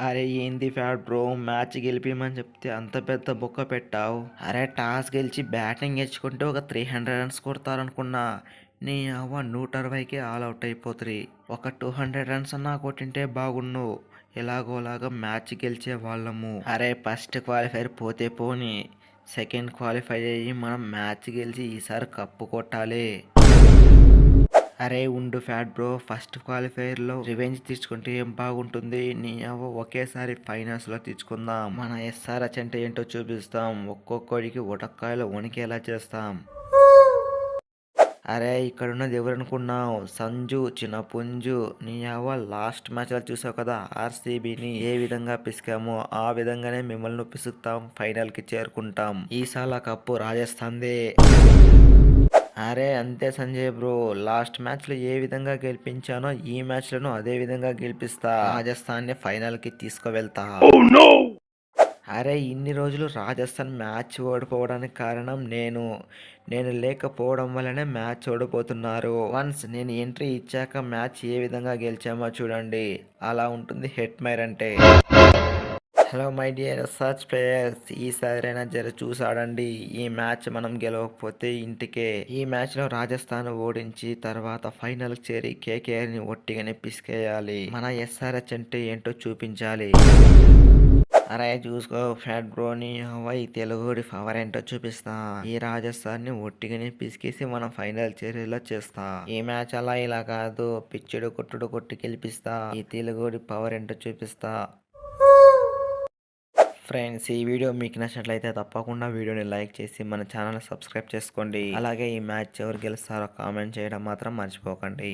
అరే ఏంది ఫ్యాడ్ bro match గెలిపిమని చెప్తే అంత పెద్ద బొక్క పెట్టావు. అరే టాస్ గెలిచి బ్యాటింగ్ తెచ్చుకుంటే ఒక త్రీ హండ్రెడ్ రన్స్ కొడతారనుకున్నా. నీ అవ్వ నూట అరవైకే ఆల్ అవుట్ అయిపోతుంది. ఒక టూ హండ్రెడ్ రన్స్ అన్నా కొట్టింటే బాగుండు. ఎలాగోలాగా మ్యాచ్ గెలిచే వాళ్ళము. అరే ఫస్ట్ క్వాలిఫైర్ పోతే పోని. సెకండ్ క్వాలిఫై అయ్యి మనం మ్యాచ్ గెలిచి ఈసారి కప్పు కొట్టాలి. అరే ఉండు ఫ్యాట్ బ్రో ఫస్ట్ క్వాలిఫైయర్లో రివెంజ్ తీసుకుంటే ఏం బాగుంటుంది? నీ అవ్వ ఒకేసారి ఫైనల్స్లో తీసుకుందాం. మన ఎస్ఆర్ అంటే ఏంటో చూపిస్తాం. ఒక్కొక్కడికి ఉటక్కాయలు వణికేలా చేస్తాం. అరే ఇక్కడ ఉన్నది సంజు చిన్నపుంజు. నీ అవ్వ లాస్ట్ మ్యాచ్లో చూసావు కదా ఆర్సీబీని ఏ విధంగా పిసికామో ఆ విధంగానే మిమ్మల్ని పిసుకుతాం ఫైనల్కి చేరుకుంటాం. ఈసాల కప్పు రాజస్థాన్దే. అరే అంతే సంజయ్ బ్రో లాస్ట్ మ్యాచ్లో ఏ విధంగా గెలిపించానో ఈ మ్యాచ్లను అదే విధంగా గెలిపిస్తా. రాజస్థాన్ని ఫైనల్కి తీసుకువెళ్తా. అరే ఇన్ని రోజులు రాజస్థాన్ మ్యాచ్ ఓడిపోవడానికి కారణం నేను. నేను లేకపోవడం వల్లనే మ్యాచ్ ఓడిపోతున్నారు. వన్స్ నేను ఎంట్రీ ఇచ్చాక మ్యాచ్ ఏ విధంగా గెలిచామో చూడండి. అలా ఉంటుంది హెట్ మైర్ అంటే. Hello my dear search players ఈసారైనా జర చూసాడండి ఈ మ్యాచ్ మనం గెలవకపోతే ఇంటికే. ఈ మ్యాచ్లో రాజస్థాన్ ఓడించి తర్వాత ఫైనల్ చేరి కేకేఆర్ని ఒట్టిగానే పిసికేయాలి. మన ఎస్ఆర్హెచ్ అంటే ఏంటో చూపించాలి. అరే చూసుకో ఫ్యాట్ బ్రోని హవాయి తెలుగుడి పవర్ ఏంటో చూపిస్తా. ఈ రాజస్థాన్ని ఒట్టిగానే పిసికేసి మనం ఫైనల్ చేరేలా చేస్తా. ఈ మ్యాచ్ అలా ఇలా కాదు. పిచ్చుడు కొట్టుడు కొట్టి గెలిపిస్తా. ఈ తెలుగుడి పవర్ ఏంటో చూపిస్తా. ఫ్రెండ్స్ ఈ వీడియో మీకు నచ్చినట్లయితే తప్పకుండా వీడియోని లైక్ చేసి మన ఛానల్ సబ్స్క్రైబ్ చేసుకోండి. అలాగే ఈ మ్యాచ్ ఎవరు గెలుస్తారో కామెంట్ చేయడం మాత్రం మర్చిపోకండి.